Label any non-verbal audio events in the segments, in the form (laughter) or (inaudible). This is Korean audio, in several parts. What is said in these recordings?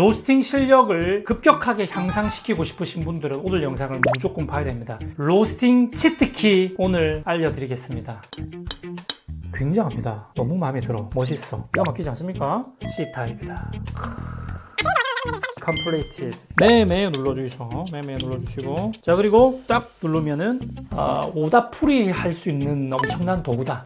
로스팅 실력을 급격하게 향상시키고 싶으신 분들은 오늘 영상을 무조건 봐야 됩니다. 로스팅 치트키 오늘 알려드리겠습니다. 굉장합니다. 너무 마음에 들어. 멋있어. 기가 막히지 않습니까? C타입이다. 컴플레이티드 매매 눌러주시고 매매 눌러주시고 자 그리고 딱 누르면은 아, 오다풀이 할 수 있는 엄청난 도구다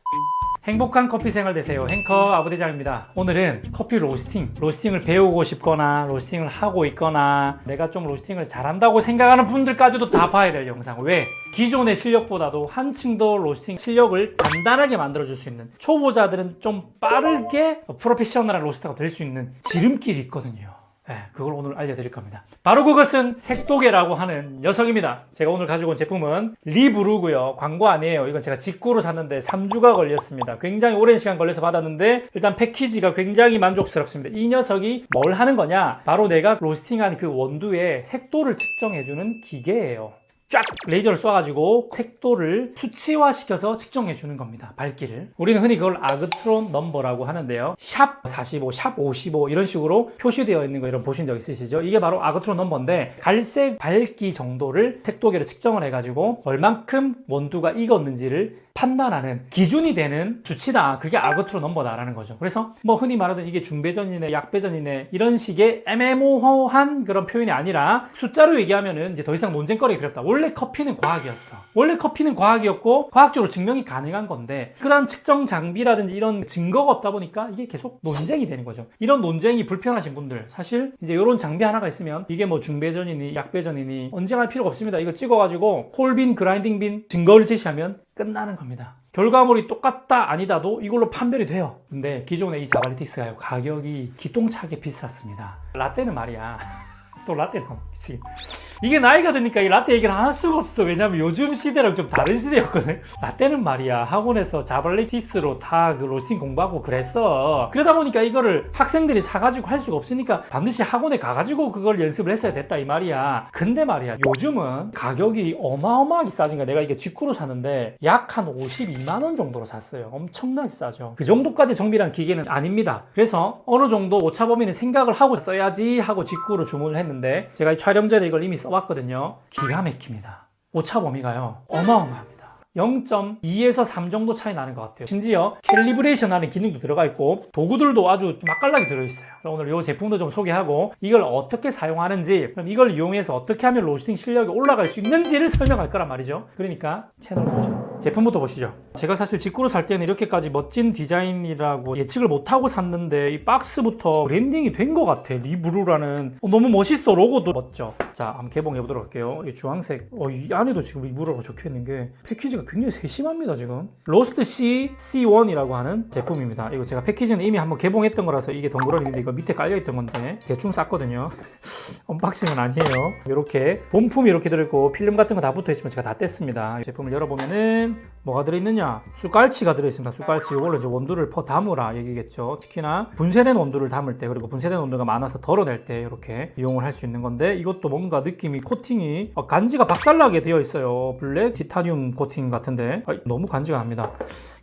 행복한 커피 생활 되세요. 행커 아부대장입니다. 오늘은 커피 로스팅, 로스팅을 배우고 싶거나 로스팅을 하고 있거나 내가 좀 로스팅을 잘한다고 생각하는 분들까지도 다 봐야 될 영상. 왜? 기존의 실력보다도 한층 더 로스팅 실력을 간단하게 만들어줄 수 있는 초보자들은 좀 빠르게 프로페셔널한 로스터가 될 수 있는 지름길이 있거든요. 네, 그걸 오늘 알려드릴 겁니다. 바로 그것은 색도계라고 하는 녀석입니다. 제가 오늘 가지고 온 제품은 리브루고요. 광고 아니에요. 이건 제가 직구로 샀는데 3주가 걸렸습니다. 굉장히 오랜 시간 걸려서 받았는데 일단 패키지가 굉장히 만족스럽습니다. 이 녀석이 뭘 하는 거냐? 바로 내가 로스팅한 그 원두의 색도를 측정해주는 기계예요. 쫙 레이저를 쏴가지고 색도를 수치화시켜서 측정해 주는 겁니다. 밝기를. 우리는 흔히 그걸 아그트론 넘버라고 하는데요. 샵 45, 샵 55 이런 식으로 표시되어 있는 거 이런 보신 적 있으시죠? 이게 바로 아그트론 넘버인데 갈색 밝기 정도를 색도계로 측정을 해가지고 얼만큼 원두가 익었는지를 판단하는 기준이 되는 수치다. 그게 아그트로 넘버다라는 거죠. 그래서 뭐 흔히 말하던 이게 중배전이네, 약배전이네 이런 식의 애매모호한 그런 표현이 아니라 숫자로 얘기하면은 이제 더 이상 논쟁거리가 없다. 원래 커피는 과학이었어. 원래 커피는 과학이었고 과학적으로 증명이 가능한 건데 그런 측정 장비라든지 이런 증거가 없다 보니까 이게 계속 논쟁이 되는 거죠. 이런 논쟁이 불편하신 분들 사실 이제 이런 장비 하나가 있으면 이게 뭐 중배전이니 약배전이니 언쟁할 필요가 없습니다. 이거 찍어가지고 콜빈, 그라인딩 빈 증거를 제시하면 끝나는 겁니다. 결과물이 똑같다 아니다도 이걸로 판별이 돼요. 근데 기존의 이 자발리티스가요 가격이 기똥차게 비쌌습니다. 라떼는 말이야. (laughs) 또 라떼는 미치겠 이게 나이가 드니까 이 라떼 얘기를 안 할 수가 없어. 왜냐면 요즘 시대랑 좀 다른 시대였거든. (laughs) 라떼는 말이야. 학원에서 자발리티스로 다 그 로스팅 공부하고 그랬어. 그러다 보니까 이거를 학생들이 사가지고 할 수가 없으니까 반드시 학원에 가가지고 그걸 연습을 했어야 됐다 이 말이야. 근데 말이야. 요즘은 가격이 어마어마하게 싸지니까 내가 이게 직구로 샀는데 약 한 52만원 정도로 샀어요. 엄청나게 싸죠. 그 정도까지 정비란 기계는 아닙니다. 그래서 어느 정도 오차 범위는 생각을 하고 써야지 하고 직구로 주문을 했는데 제가 이 촬영 전에 이걸 이미 써봤거든요. 기가 막힙니다. 오차 범위가요. 어마어마합니다. 0.2에서 3 정도 차이 나는 것 같아요. 심지어 캘리브레이션 하는 기능도 들어가 있고 도구들도 아주 맛깔나게 들어있어요. 오늘 이 제품도 좀 소개하고 이걸 어떻게 사용하는지 그럼 이걸 이용해서 어떻게 하면 로스팅 실력이 올라갈 수 있는지를 설명할 거란 말이죠. 그러니까 채널 보죠. 제품부터 보시죠. 제가 사실 직구로 살 때는 이렇게까지 멋진 디자인이라고 예측을 못하고 샀는데 이 박스부터 브랜딩이 된 것 같아. 리브루라는 어, 너무 멋있어. 로고도 멋져. 자, 한번 개봉해 보도록 할게요. 이 주황색. 어, 이 안에도 지금 리브루라고 적혀 있는 게 패키지가 굉장히 세심합니다, 지금. 로스트 C C1이라고 하는 제품입니다. 이거 제가 패키지는 이미 한번 개봉했던 거라서 이게 덩그러니인데 이거 밑에 깔려 있던 건데 대충 쌌거든요. (laughs) 언박싱은 아니에요. 이렇게 본품이 이렇게 들어있고 필름 같은 거 다 붙어 있지만 제가 다 뗐습니다. 이 제품을 열어보면은 뭐가 들어있느냐? 쑥갈치가 들어있습니다. 쑥갈치 이걸로 이제 원두를 퍼 담으라 얘기겠죠. 특히나 분쇄된 원두를 담을 때 그리고 분쇄된 원두가 많아서 덜어낼 때 이렇게 이용을 할 수 있는 건데 이것도 뭔가 느낌이 코팅이 어, 간지가 박살나게 되어 있어요. 블랙 티타늄 코팅 같은데 아, 너무 간지가 납니다.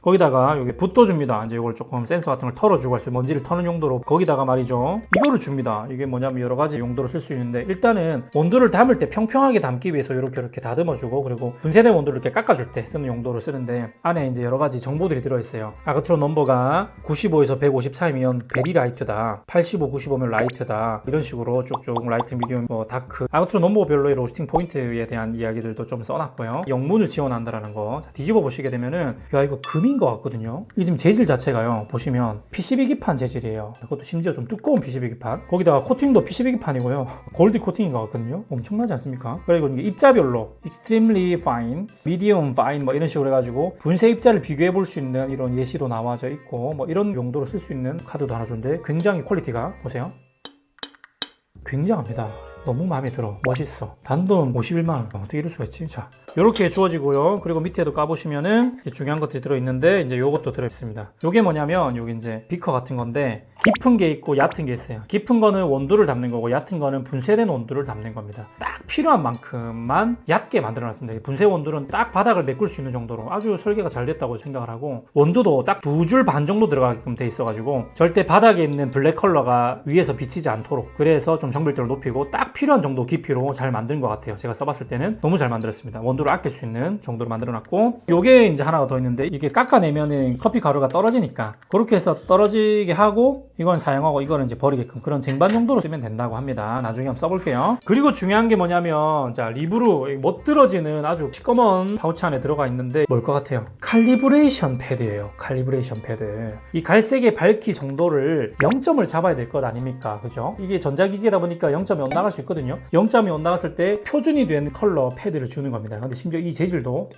거기다가 여기 붓도 줍니다. 이제 이걸 조금 센서 같은 걸 털어주고 할수 먼지를 터는 용도로 거기다가 말이죠. 이거를 줍니다. 이게 뭐냐면 여러 가지 용도로 쓸 수 있는데 일단은 원두를 담을 때 평평하게 담기 위해서 이렇게 이렇게 다듬어주고 그리고 분쇄된 원두를 이렇게 깎아줄 때 쓰는 용도로 쓰는데 안에 이제 여러 가지 정보들이 들어있어요. 아그트론 넘버가 95에서 150 사이면 베리 라이트다. 85, 95면 라이트다. 이런 식으로 쭉쭉 라이트, 미디움, 뭐 다크. 아그트론 넘버별로의 로스팅 포인트에 대한 이야기들도 좀 써놨고요. 영문을 지원한다라는 거. 자, 뒤집어 보시게 되면은 야 이거 금인 것 같거든요. 이 지금 재질 자체가요. 보시면 PCB 기판 재질이에요. 그것도 심지어 좀 두꺼운 PCB 기판. 거기다가 코팅도 PCB 기판이고요. (laughs) 골드 코팅인 것 같거든요. 엄청나지 않습니까? 그리고 이게 입자별로 extremely fine, medium fine 뭐 이런 식으로 해가지고 분쇄 입자를 비교해 볼 수 있는 이런 예시도 나와져 있고 뭐 이런 용도로 쓸 수 있는 카드도 하나 준데 굉장히 퀄리티가 보세요. 굉장합니다. 너무 마음에 들어. 멋있어. 단돈 51만원. 어떻게 이럴 수가 있지? 자, 이렇게 주어지고요. 그리고 밑에도 까보시면은 중요한 것들이 들어있는데 이제 요것도 들어있습니다. 요게 뭐냐면 요게 이제 비커 같은 건데 깊은 게 있고 얕은 게 있어요. 깊은 거는 원두를 담는 거고 얕은 거는 분쇄된 원두를 담는 겁니다. 딱 필요한 만큼만 얕게 만들어놨습니다. 분쇄 원두는 딱 바닥을 메꿀 수 있는 정도로 아주 설계가 잘 됐다고 생각을 하고 원두도 딱 두 줄 반 정도 들어가게끔 돼 있어가지고 절대 바닥에 있는 블랙 컬러가 위에서 비치지 않도록 그래서 좀 정밀도를 높이고 딱 필요한 정도 깊이로 잘 만든 것 같아요. 제가 써봤을 때는 너무 잘 만들었습니다. 원두 를 아낄 수 있는 정도로 만들어 놨고 요게 이제 하나가 더 있는데 이게 깎아내면은 커피 가루가 떨어지니까 그렇게 해서 떨어지게 하고 이건 사용하고 이거는 이제 버리게끔 그런 쟁반 정도로 쓰면 된다고 합니다. 나중에 한번 써볼게요. 그리고 중요한 게 뭐냐면 자 리브로 못 들어지는 아주 시꺼먼 파우치 안에 들어가 있는데 뭘 것 같아요? 칼리브레이션 패드예요. 칼리브레이션 패드. 이 갈색의 밝기 정도를 0점을 잡아야 될 것 아닙니까? 그죠? 이게 전자기기다 보니까 0점이 엇나갈 수 있거든요. 0점이 엇나갔을 때 표준이 된 컬러 패드를 주는 겁니다. 근데 심지어 이 재질도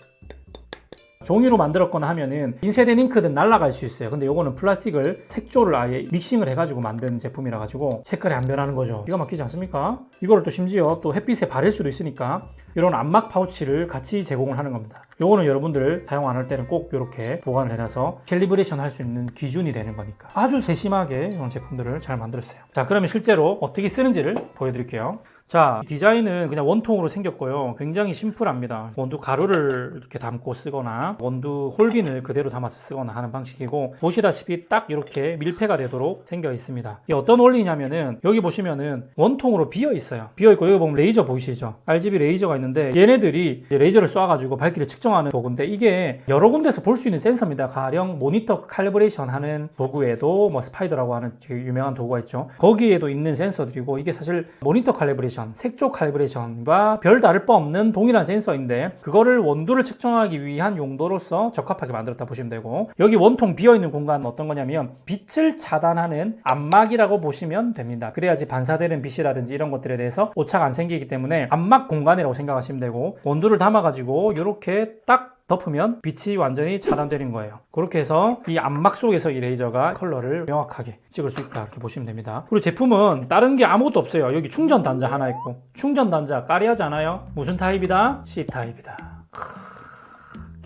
종이로 만들었거나 하면은 인쇄된 잉크든 날아갈 수 있어요. 근데 요거는 플라스틱을 색조를 아예 믹싱을 해가지고 만든 제품이라 가지고 색깔이 안 변하는 거죠. 기가 막히지 않습니까? 이거를 또 심지어 또 햇빛에 바를 수도 있으니까 이런 안막 파우치를 같이 제공을 하는 겁니다. 요거는 여러분들 사용 안 할 때는 꼭 이렇게 보관을 해놔서 캘리브레이션 할 수 있는 기준이 되는 거니까 아주 세심하게 이런 제품들을 잘 만들었어요. 자, 그러면 실제로 어떻게 쓰는지를 보여드릴게요. 자, 디자인은 그냥 원통으로 생겼고요. 굉장히 심플합니다. 원두 가루를 이렇게 담고 쓰거나 원두 홀빈을 그대로 담아서 쓰거나 하는 방식이고 보시다시피 딱 이렇게 밀폐가 되도록 생겨 있습니다. 이 어떤 원리냐면은 여기 보시면은 원통으로 비어 있어요. 비어 있고 여기 보면 레이저 보이시죠? RGB 레이저가 있는데 얘네들이 레이저를 쏴가지고 밝기를 측정하는 도구인데 이게 여러 군데서 볼 수 있는 센서입니다. 가령 모니터 칼리브레이션 하는 도구에도 뭐 스파이더라고 하는 되게 유명한 도구가 있죠. 거기에도 있는 센서들이고 이게 사실 모니터 칼 리브레이션, 색조 칼리브레이션과 별 다를 바 없는 동일한 센서인데 그거를 원두를 측정하기 위한 용도로서 적합하게 만들었다 보시면 되고 여기 원통 비어 있는 공간은 어떤 거냐면 빛을 차단하는 암막이라고 보시면 됩니다. 그래야지 반사되는 빛이라든지 이런 것들에 대해서 오차가 안 생기기 때문에 암막 공간이라고 생각하시면 되고 원두를 담아가지고 이렇게 딱 덮으면 빛이 완전히 차단되는 거예요. 그렇게 해서 이 암막 속에서 이 레이저가 컬러를 명확하게 찍을 수 있다 이렇게 보시면 됩니다. 그리고 제품은 다른 게 아무것도 없어요. 여기 충전 단자 하나 있고 충전 단자 까리하지 않아요? 무슨 타입이다? C 타입이다.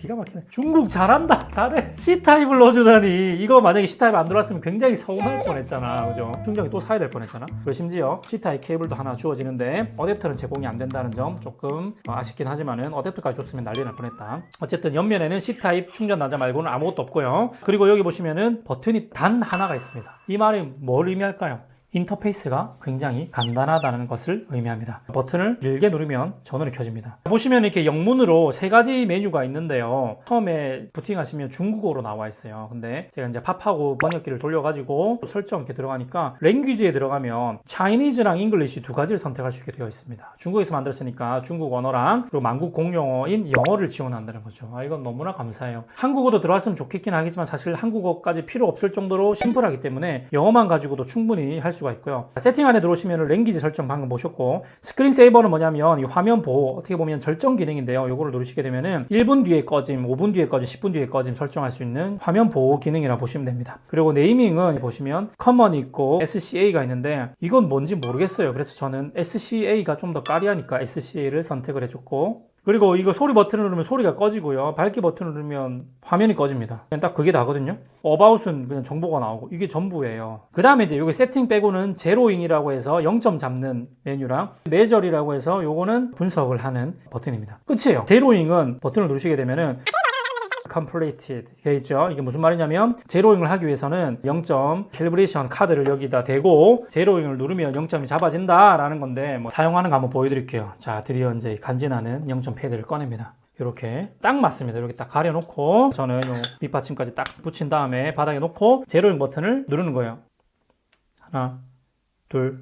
기가 막히네. 중국 잘한다. 잘해. C타입을 넣어주다니. 이거 만약에 C타입 안 들어왔으면 굉장히 서운할 뻔했잖아. 그죠? 충전기 또 사야 될 뻔했잖아. 그리고 심지어 C타입 케이블도 하나 주어지는데 어댑터는 제공이 안 된다는 점 조금 어, 아쉽긴 하지만은 어댑터까지 줬으면 난리 날 뻔했다. 어쨌든 옆면에는 C타입 충전 단자 말고는 아무것도 없고요. 그리고 여기 보시면은 버튼이 단 하나가 있습니다. 이 말이 뭘 의미할까요? 인터페이스가 굉장히 간단하다는 것을 의미합니다. 버튼을 길게 누르면 전원이 켜집니다. 보시면 이렇게 영문으로 세 가지 메뉴가 있는데요. 처음에 부팅하시면 중국어로 나와 있어요. 근데 제가 이제 팝하고 번역기를 돌려가지고 설정 이렇게 들어가니까 랭귀지에 들어가면 차이니즈랑 잉글리시 두 가지를 선택할 수 있게 되어 있습니다. 중국에서 만들었으니까 중국 언어랑 그리고 만국 공용어인 영어를 지원한다는 거죠. 아, 이건 너무나 감사해요. 한국어도 들어왔으면 좋겠긴 하겠지만 사실 한국어까지 필요 없을 정도로 심플하기 때문에 영어만 가지고도 충분히 할 수가 있고요. 세팅 안에 들어오시면 랭귀지 설정 방금 보셨고 스크린 세이버는 뭐냐면 이 화면 보호 어떻게 보면 절정 기능인데요. 요거를 누르시게 되면은 1분 뒤에 꺼짐, 5분 뒤에 꺼짐, 10분 뒤에 꺼짐 설정할 수 있는 화면 보호 기능이라 보시면 됩니다. 그리고 네이밍은 보시면 커먼이 있고 SCA가 있는데 이건 뭔지 모르겠어요. 그래서 저는 SCA가 좀 더 까리하니까 SCA를 선택을 해줬고 그리고 이거 소리 버튼을 누르면 소리가 꺼지고요. 밝기 버튼을 누르면 화면이 꺼집니다. 그냥 딱 그게 다거든요. 어바웃은 그냥 정보가 나오고 이게 전부예요. 그 다음에 이제 요게 세팅 빼고는 제로잉이라고 해서 0점 잡는 메뉴랑 메저리라고 해서 요거는 분석을 하는 버튼입니다. 끝이에요. 제로잉은 버튼을 누르시게 되면은 completed 되어 있죠. 이게 무슨 말이냐면 제로잉을 하기 위해서는 0점 캘리브레이션 카드를 여기다 대고 제로잉을 누르면 0점이 잡아진다라는 건데 뭐 사용하는 거 한번 보여드릴게요. 자 드디어 이제 간지나는 0점 패드를 꺼냅니다. 이렇게 딱 맞습니다. 이렇게 딱 가려놓고 저는 요 밑받침까지 딱 붙인 다음에 바닥에 놓고 제로잉 버튼을 누르는 거예요. 하나, 둘,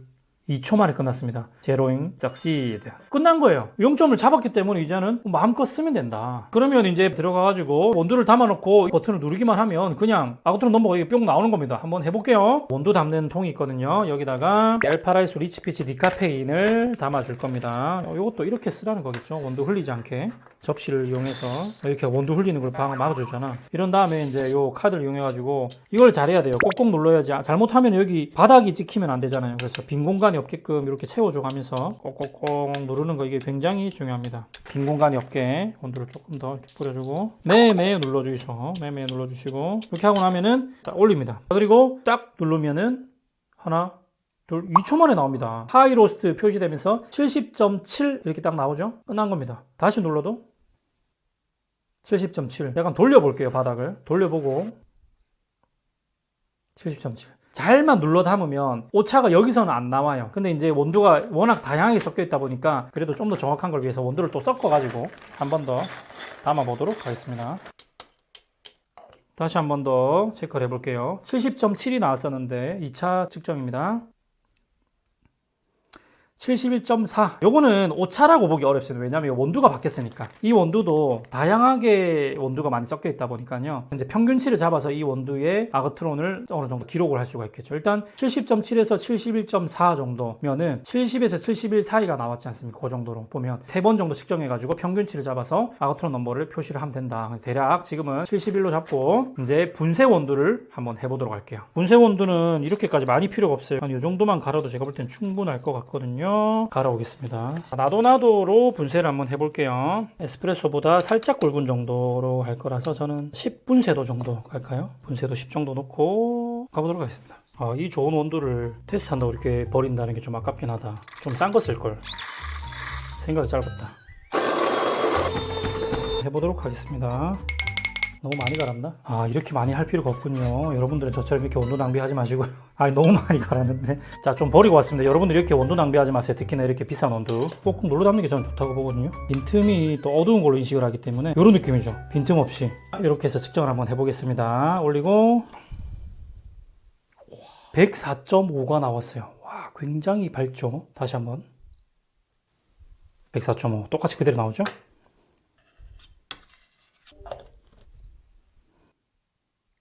2초 만에 끝났습니다. 제로잉 succeed. 끝난 거예요. 0점을 잡았기 때문에 이제는 마음껏 쓰면 된다. 그러면 이제 들어가가지고 원두를 담아놓고 버튼을 누르기만 하면 그냥 아우트로 넘버가 이게 뿅 나오는 겁니다. 한번 해볼게요. 원두 담는 통이 있거든요. 여기다가 알파라이스 리치피치 디카페인을 담아줄 겁니다. 이것도 이렇게 쓰라는 거겠죠. 원두 흘리지 않게. 접시를 이용해서 이렇게 원두 흘리는 걸 방- 막아주잖아. 이런 다음에 이제 요 카드를 이용해가지고 이걸 잘해야 돼요. 꼭꼭 눌러야지. 잘못하면 여기 바닥이 찍히면 안 되잖아요. 그래서 빈 공간이 공간이 없게끔 이렇게 채워줘 가면서 꼭꼭꼭 누르는 거 이게 굉장히 중요합니다. 빈 공간이 없게 온도를 조금 더 뿌려주고 매매 눌러주이소. 매매 눌러주시고 이렇게 하고 나면은 딱 올립니다. 그리고 딱 누르면은 하나 둘 2초 만에 나옵니다. 하이 로스트 표시되면서 70.7 이렇게 딱 나오죠. 끝난 겁니다. 다시 눌러도 70.7 약간 돌려볼게요 바닥을 돌려보고 70.7 잘만 눌러 담으면 오차가 여기서는 안 나와요. 근데 이제 원두가 워낙 다양하게 섞여 있다 보니까 그래도 좀 더 정확한 걸 위해서 원두를 또 섞어 가지고 한 번 더 담아 보도록 하겠습니다. 다시 한 번 더 체크를 해 볼게요. 70.7이 나왔었는데 2차 측정입니다 71.4 요거는 오차라고 보기 어렵습니다. 왜냐하면 이 원두가 바뀌었으니까. 이 원두도 다양하게 원두가 많이 섞여 있다 보니까요. 이제 평균치를 잡아서 이 원두의 아그트론을 어느 정도 기록을 할 수가 있겠죠. 일단 70.7에서 71.4 정도면은 70에서 71 사이가 나왔지 않습니까? 그 정도로 보면 세 번 정도 측정해 가지고 평균치를 잡아서 아그트론 넘버를 표시를 하면 된다. 대략 지금은 71로 잡고 이제 분쇄 원두를 한번 해보도록 할게요. 분쇄 원두는 이렇게까지 많이 필요가 없어요. 한 이 정도만 갈아도 제가 볼 땐 충분할 것 같거든요 갈아오겠습니다. 나도나도로 분쇄를 한번 해볼게요. 에스프레소보다 살짝 굵은 정도로 할 거라서 저는 10분쇄도 정도 갈까요? 분쇄도 10 정도 놓고 가보도록 하겠습니다. 아, 이 좋은 원두를 테스트한다고 이렇게 버린다는 게 좀 아깝긴 하다. 좀 싼 거 쓸걸. 생각이 짧았다. 해보도록 하겠습니다. 너무 많이 갈았나? 아 이렇게 많이 할 필요가 없군요. 여러분들은 저처럼 이렇게 온도 낭비하지 마시고요 (laughs) 아 너무 많이 갈았는데. 자 좀 버리고 왔습니다. 여러분들 이렇게 온도 낭비하지 마세요. 특히나 이렇게 비싼 온도. 꼭꼭 눌러 담는 게 저는 좋다고 보거든요. 빈틈이 또 어두운 걸로 인식을 하기 때문에 이런 느낌이죠. 빈틈 없이. 이렇게 해서 측정을 한번 해보겠습니다. 올리고. 104.5가 나왔어요. 와 굉장히 밝죠? 다시 한번. 104.5 똑같이 그대로 나오죠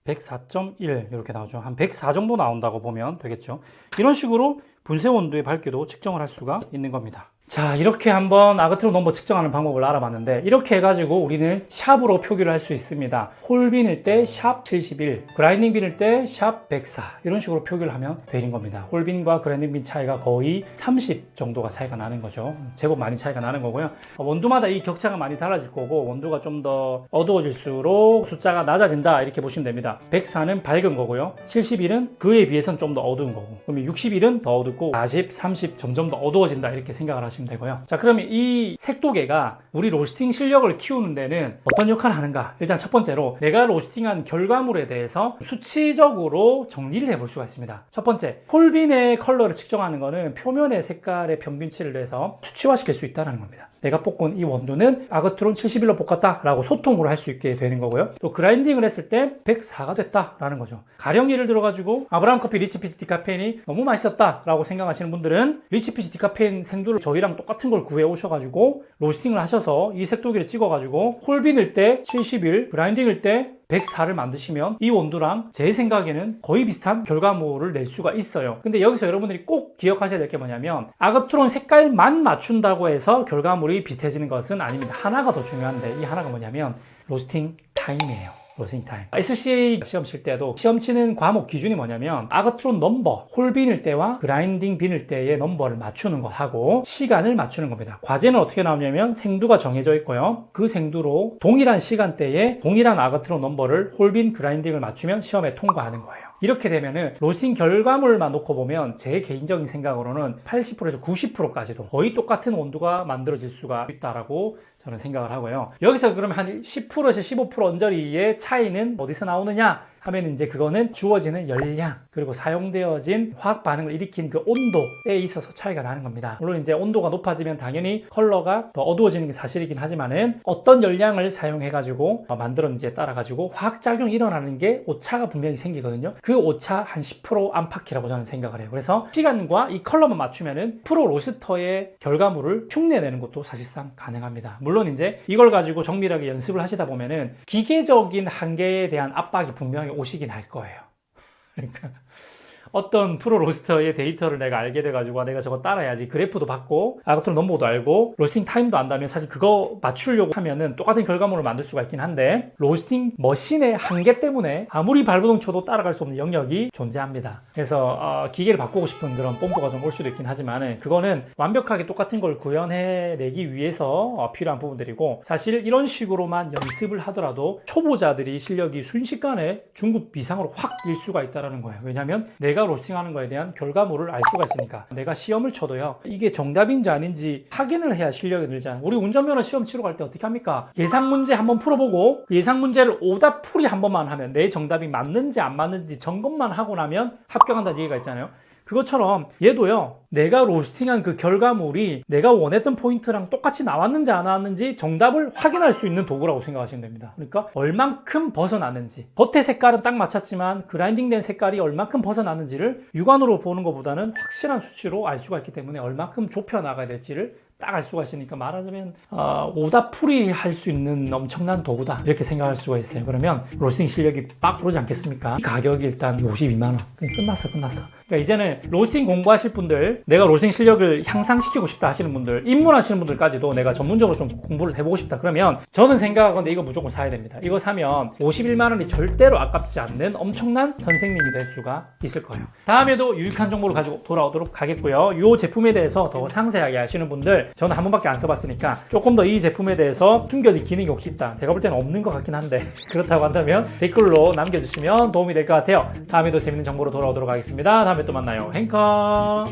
104.1 이렇게 나오죠. 한 104 정도 나온다고 보면 되겠죠. 이런 식으로 분쇄 원두의 밝기도 측정을 할 수가 있는 겁니다. 자 이렇게 한번 아그트론 넘버 측정하는 방법을 알아봤는데 이렇게 해가지고 우리는 샵으로 표기를 할 수 있습니다. 홀빈일 때 샵 71 그라인딩 빈일 때 샵 104 이런 식으로 표기를 하면 되는 겁니다. 홀빈과 그라인딩 빈 차이가 거의 30 정도가 차이가 나는 거죠. 제법 많이 차이가 나는 거고요. 원두마다 이 격차가 많이 달라질 거고 원두가 좀 더 어두워질수록 숫자가 낮아진다 이렇게 보시면 됩니다. 104는 밝은 거고요. 71은 그에 비해서는 좀더 어두운 거고 그러면 61은 더 어둡고 40, 30 점점 더 어두워진다 이렇게 생각을 하시면 하시면 되고요. 자, 그러면 이 색도계가 우리 로스팅 실력을 키우는 데는 어떤 역할을 하는가? 일단 첫 번째로 내가 로스팅한 결과물에 대해서 수치적으로 정리를 해볼 수가 있습니다. 첫 번째, 폴빈의 컬러를 측정하는 것은 표면의 색깔의 평균치를 내서 수치화시킬 수 있다는 겁니다. 내가 볶은 이 원두는 아그트론 71로 볶았다 라고 소통으로 할 수 있게 되는 거고요. 또 그라인딩을 했을 때 104가 됐다 라는 거죠. 가령 예를 들어 가지고 아브라함 커피 리치피스 디카페인이 너무 맛있었다 라고 생각하시는 분들은 리치피스 디카페인 생두를 저희랑 똑같은 걸 구해 오셔가지고 로스팅을 하셔서 이 색도기를 찍어가지고 홀빈일 때 71, 그라인딩일 때 104를 만드시면 이 원두랑 제 생각에는 거의 비슷한 결과물을 낼 수가 있어요. 근데 여기서 여러분들이 꼭 기억하셔야 될 게 뭐냐면 아그트론 색깔만 맞춘다고 해서 결과물이 비슷해지는 것은 아닙니다. 하나가 더 중요한데 이 하나가 뭐냐면 로스팅 타임이에요. 로스팅 타임. SCA 시험 칠 때도 시험 치는 과목 기준이 뭐냐면 아그트론 넘버, 홀빈일 때와 그라인딩 빈일 때의 넘버를 맞추는 거 하고 시간을 맞추는 겁니다. 과제는 어떻게 나오냐면 생두가 정해져 있고요. 그 생두로 동일한 시간대에 동일한 아그트론 넘버를 홀빈 그라인딩을 맞추면 시험에 통과하는 거예요. 이렇게 되면은 로스팅 결과물만 놓고 보면 제 개인적인 생각으로는 80%에서 90%까지도 거의 똑같은 온도가 만들어질 수가 있다라고 저는 생각을 하고요. 여기서 그러면 한 10%에서 15% 언저리의 차이는 어디서 나오느냐 하면 이제 그거는 주어지는 열량 그리고 사용되어진 화학 반응을 일으킨 그 온도에 있어서 차이가 나는 겁니다. 물론 이제 온도가 높아지면 당연히 컬러가 더 어두워지는 게 사실이긴 하지만은 어떤 열량을 사용해 가지고 만들었는지에 따라 가지고 화학 작용이 일어나는 게 오차가 분명히 생기거든요. 그 오차 한 10% 안팎이라고 저는 생각을 해요. 그래서 시간과 이 컬러만 맞추면은 프로 로스터의 결과물을 흉내내는 것도 사실상 가능합니다. 물론 이제 이걸 가지고 정밀하게 연습을 하시다 보면은 기계적인 한계에 대한 압박이 분명히 오시긴 할 거예요. 그러니까 어떤 프로 로스터의 데이터를 내가 알게 돼가지고 아, 내가 저거 따라야지 그래프도 받고 아가토로 넘버도 알고 로스팅 타임도 안다면 사실 그거 맞추려고 하면은 똑같은 결과물을 만들 수가 있긴 한데 로스팅 머신의 한계 때문에 아무리 발버둥 쳐도 따라갈 수 없는 영역이 존재합니다. 그래서 어, 기계를 바꾸고 싶은 그런 뽐뿌가 좀 올 수도 있긴 하지만은 그거는 완벽하게 똑같은 걸 구현해내기 위해서 어, 필요한 부분들이고 사실 이런 식으로만 연습을 하더라도 초보자들이 실력이 순식간에 중급 이상으로 확 일 수가 있다는 거예요. 왜냐하면 내가 로스팅하는 거에 대한 결과물을 알 수가 있으니까 내가 시험을 쳐도요 이게 정답인지 아닌지 확인을 해야 실력이 늘잖아요. 우리 운전면허 시험 치러 갈 때 어떻게 합니까? 예상 문제 한번 풀어보고 그 예상 문제를 오답 풀이 한 번만 하면 내 정답이 맞는지 안 맞는지 점검만 하고 나면 합격한다는 얘기가 있잖아요. 그것처럼 얘도요 내가 로스팅한 그 결과물이 내가 원했던 포인트랑 똑같이 나왔는지 안 나왔는지 정답을 확인할 수 있는 도구라고 생각하시면 됩니다. 그러니까 얼만큼 벗어나는지. 겉의 색깔은 딱 맞췄지만 그라인딩 된 색깔이 얼만큼 벗어나는지를 육안으로 보는 것보다는 확실한 수치로 알 수가 있기 때문에 얼만큼 좁혀 나가야 될지를 딱알 수가 있으니까 말하자면 어, 오답풀이 할 수 있는 엄청난 도구다. 이렇게 생각할 수가 있어요. 그러면 로스팅 실력이 빡 오르지 않겠습니까? 이 가격이 일단 52만 원. 끝났어 끝났어 그러니까 이제는 로스팅 공부하실 분들 내가 로스팅 실력을 향상시키고 싶다 하시는 분들 입문하시는 분들까지도 내가 전문적으로 좀 공부를 해보고 싶다 그러면 저는 생각하건데 이거 무조건 사야 됩니다. 이거 사면 51만 원이 절대로 아깝지 않는 엄청난 선생님이 될 수가 있을 거예요. 다음에도 유익한 정보를 가지고 돌아오도록 하겠고요. 이 제품에 대해서 더 상세하게 아시는 분들 저는 한 번밖에 안 써봤으니까 조금 더 이 제품에 대해서 숨겨진 기능이 혹시 있다. 제가 볼 때는 없는 것 같긴 한데 (laughs) 그렇다고 한다면 댓글로 남겨주시면 도움이 될 것 같아요. 다음에도 재밌는 정보로 돌아오도록 하겠습니다 다음에 또 만나요 행커